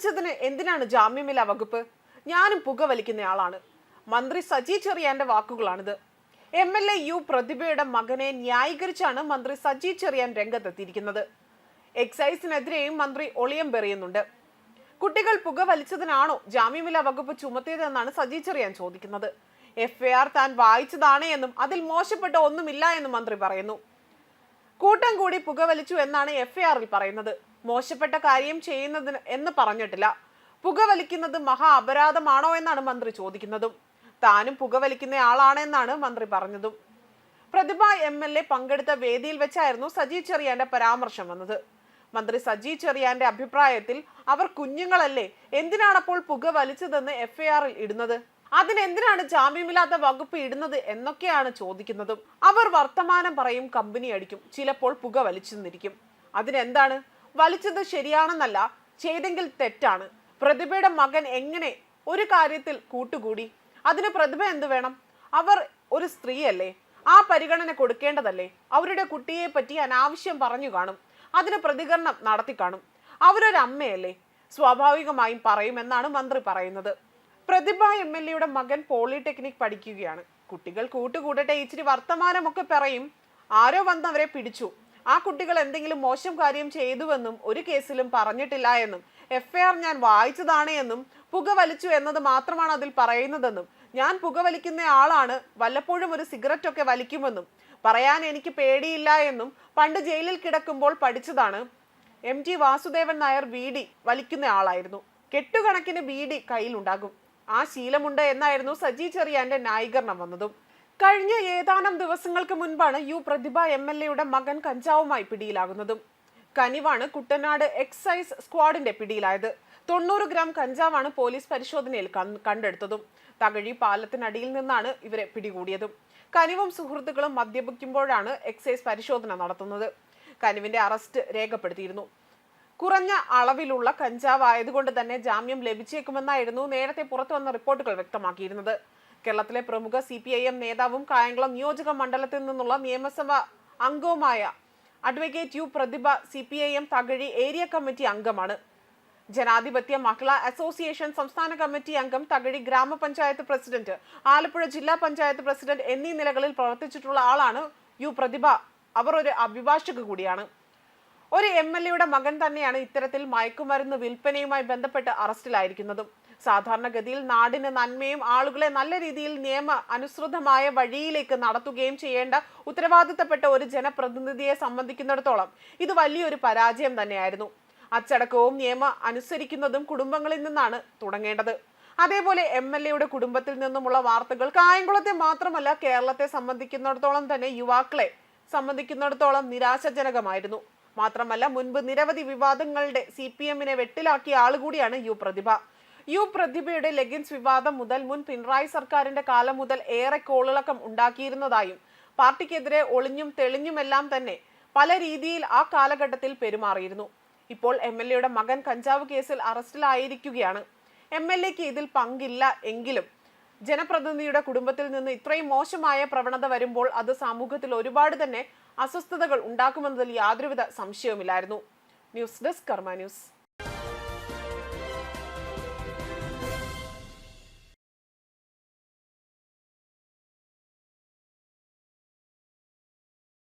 വലിച്ചതിന് എന്തിനാണ് ജാമ്യമില്ലാ വകുപ്പ്? ഞാനും പുക വലിക്കുന്നയാളാണ് മന്ത്രി സജി ചെറിയാന്റെ വാക്കുകളാണിത്. എം എൽ എ യു പ്രതിഭയുടെ മകനെ ന്യായീകരിച്ചാണ് മന്ത്രി സജി ചെറിയാൻ രംഗത്തെത്തിയിരിക്കുന്നത്. എക്സൈസിനെതിരെയും മന്ത്രി ഒളിയം പെറിയുന്നുണ്ട്. കുട്ടികൾ പുക വലിച്ചതിനാണോ ജാമ്യമില്ലാ വകുപ്പ് ചുമത്തിയതെന്നാണ് സജി ചെറിയാൻ ചോദിക്കുന്നത്. എഫ്ഐആർ താൻ വായിച്ചതാണ് എന്നും അതിൽ മോശപ്പെട്ട ഒന്നുമില്ല എന്നും മന്ത്രി പറയുന്നു. കൂട്ടം കൂടി പുകവലിച്ചു എന്നാണ് എഫ്ഐആറിൽ പറയുന്നത്. മോശപ്പെട്ട കാര്യം ചെയ്യുന്നതിന് എന്ന് പറഞ്ഞിട്ടില്ല. പുകവലിക്കുന്നത് മഹാ അപരാധമാണോ എന്നാണ് മന്ത്രി ചോദിക്കുന്നതും. താനും പുകവലിക്കുന്ന ആളാണെന്നാണ് മന്ത്രി പറഞ്ഞതും. പ്രതിഭ എം എൽ എ പങ്കെടുത്ത വേദിയിൽ വെച്ചായിരുന്നു സജി ചെറിയാന്റെ പരാമർശം വന്നത്. മന്ത്രി സജി ചെറിയാന്റെ അഭിപ്രായത്തിൽ അവർ കുഞ്ഞുങ്ങളല്ലേ എന്തിനാണപ്പോൾ പുക വലിച്ചതെന്ന് എഫ്ഐആറിൽ ഇടുന്നത്? അതിനെന്തിനാണ് ജാമ്യമില്ലാത്ത വകുപ്പ് ഇടുന്നത് എന്നൊക്കെയാണ് ചോദിക്കുന്നതും. അവർ വർത്തമാനം പറയും കമ്പനി അടിക്കും ചിലപ്പോൾ പുക വലിച്ചു നിന്നിരിക്കും അതിനെന്താണ്? വലിച്ചത് ശരിയാണെന്നല്ല ചെയ്തെങ്കിൽ തെറ്റാണ്. പ്രതിഭയുടെ മകൻ എങ്ങനെ ഒരു കാര്യത്തിൽ കൂട്ടുകൂടി? അതിന് പ്രതിഭ എന്ത് വേണം? അവർ ഒരു സ്ത്രീയല്ലേ? ആ പരിഗണന കൊടുക്കേണ്ടതല്ലേ? അവരുടെ കുട്ടിയെ പറ്റി അനാവശ്യം പറഞ്ഞു കാണും. അതിന് പ്രതികരണം നടത്തി കാണും. അവരൊരു അമ്മയല്ലേ? സ്വാഭാവികമായും പറയുമെന്നാണ് മന്ത്രി പറയുന്നത്. പ്രതിഭ എം എൽ എയുടെ മകൻ പോളിടെക്നിക് പഠിക്കുകയാണ്. കുട്ടികൾ കൂട്ടുകൂടട്ടെ ഇച്ചിരി വർത്തമാനമൊക്കെ പറയും. ആരോ വന്ന് അവരെ പിടിച്ചു. ആ കുട്ടികൾ എന്തെങ്കിലും മോശം കാര്യം ചെയ്തുവെന്നും ഒരു കേസിലും പറഞ്ഞിട്ടില്ല എന്നും. എഫ് ഐ ആർ ഞാൻ വായിച്ചതാണ് എന്നും പുക വലിച്ചു എന്നത് മാത്രമാണ് അതിൽ പറയുന്നതെന്നും. ഞാൻ പുക വലിക്കുന്ന ആളാണ് വല്ലപ്പോഴും ഒരു സിഗരറ്റ് ഒക്കെ വലിക്കുമെന്നും. പറയാൻ എനിക്ക് പേടിയില്ല എന്നും പണ്ട് ജയിലിൽ കിടക്കുമ്പോൾ പഠിച്ചതാണ്. എം ടി വാസുദേവൻ നായർ ബീഡി വലിക്കുന്ന ആളായിരുന്നു. കെട്ടുകണക്കിന് ബീഡി കയ്യിലുണ്ടാകും. ആ ശീലമുണ്ട് എന്നായിരുന്നു സജി ചെറിയാന്റെ ന്യായീകരണം വന്നതും. കഴിഞ്ഞ ഏതാനും ദിവസങ്ങൾക്ക് മുൻപാണ് യു പ്രതിഭ എം എൽ എയുടെ മകൻ കഞ്ചാവുമായി പിടിയിലാകുന്നതും. കനിവാണ് കുട്ടനാട് എക്സൈസ് സ്ക്വാഡിന്റെ പിടിയിലായത്. തൊണ്ണൂറ് ഗ്രാം കഞ്ചാവാണ് പോലീസ് പരിശോധനയിൽ കണ്ടെടുത്തതും. തകഴി പാലത്തിനടിയിൽ നിന്നാണ് ഇവരെ പിടികൂടിയതും. കനിവും സുഹൃത്തുക്കളും മദ്യപിക്കുമ്പോഴാണ് എക്സൈസ് പരിശോധന നടത്തുന്നത്. കനിവിന്റെ അറസ്റ്റ് രേഖപ്പെടുത്തിയിരുന്നു. കുറഞ്ഞ അളവിലുള്ള കഞ്ചാവ് ആയതുകൊണ്ട് തന്നെ ജാമ്യം ലഭിച്ചേക്കുമെന്നായിരുന്നു നേരത്തെ പുറത്തു വന്ന റിപ്പോർട്ടുകൾ വ്യക്തമാക്കിയിരുന്നത്. കേരളത്തിലെ പ്രമുഖ സി പി ഐ എം നേതാവും കായംകുളം നിയോജക മണ്ഡലത്തിൽ നിന്നുള്ള നിയമസഭാ അംഗവുമായ advocate U Prathibha C P I M Thakazhi area committee അംഗമാണ്. ജനാധിപത്യ മഹിളാ അസോസിയേഷൻ സംസ്ഥാന കമ്മിറ്റി അംഗം തകഴി ഗ്രാമപഞ്ചായത്ത് പ്രസിഡന്റ് ആലപ്പുഴ ജില്ലാ പഞ്ചായത്ത് പ്രസിഡന്റ് എന്നീ നിലകളിൽ പ്രവർത്തിച്ചിട്ടുള്ള ആളാണ് യു പ്രതിഭ. അവർ ഒരു അഭിഭാഷക കൂടിയാണ്. ഒരു എം എൽ എയുടെ മകൻ തന്നെയാണ് ഇത്തരത്തിൽ മയക്കുമരുന്ന് വിൽപ്പനയുമായി ബന്ധപ്പെട്ട് അറസ്റ്റിലായിരിക്കുന്നതും. സാധാരണഗതിയിൽ നാടിന് നന്മയും ആളുകളെ നല്ല രീതിയിൽ നിയമ അനുസൃതമായ വഴിയിലേക്ക് നടത്തുകയും ചെയ്യേണ്ട ഉത്തരവാദിത്തപ്പെട്ട ഒരു ജനപ്രതിനിധിയെ സംബന്ധിക്കുന്നിടത്തോളം ഇത് വലിയൊരു പരാജയം തന്നെയായിരുന്നു. അച്ചടക്കവും നിയമ അനുസരിക്കുന്നതും കുടുംബങ്ങളിൽ നിന്നാണ് തുടങ്ങേണ്ടത്. അതേപോലെ എം എൽ എയുടെ കുടുംബത്തിൽ നിന്നുമുള്ള വാർത്തകൾ കായംകുളത്തെ മാത്രമല്ല കേരളത്തെ സംബന്ധിക്കുന്നിടത്തോളം തന്നെ യുവാക്കളെ സംബന്ധിക്കുന്നിടത്തോളം നിരാശാജനകമായിരുന്നു. മാത്രമല്ല മുൻപ് നിരവധി വിവാദങ്ങളുടെ സി പി എമ്മിനെ വെട്ടിലാക്കിയ ആളുകൂടിയാണ് യു പ്രതിഭ. യു പ്രതിഭയുടെ ലെഗിൻസ് വിവാദം മുതൽ മുൻ പിണറായി സർക്കാരിന്റെ കാലം മുതൽ ഏറെ കോളിളക്കം ഉണ്ടാക്കിയിരുന്നതായും പാർട്ടിക്കെതിരെ ഒളിഞ്ഞും തെളിഞ്ഞുമെല്ലാം തന്നെ പല രീതിയിൽ ആ കാലഘട്ടത്തിൽ പെരുമാറിയിരുന്നു. ഇപ്പോൾ എം എൽ എയുടെ മകൻ കഞ്ചാവ് കേസിൽ അറസ്റ്റിലായിരിക്കുകയാണ്. എം എൽ എക്ക് ഇതിൽ പങ്കില്ല എങ്കിലും ജനപ്രതിനിധിയുടെ കുടുംബത്തിൽ നിന്ന് ഇത്രയും മോശമായ പ്രവണത വരുമ്പോൾ അത് സമൂഹത്തിൽ ഒരുപാട് തന്നെ അസ്വസ്ഥതകൾ ഉണ്ടാക്കുമെന്നതിൽ യാതൊരുവിധ സംശയവുമില്ലായിരുന്നു. News desk Karma news.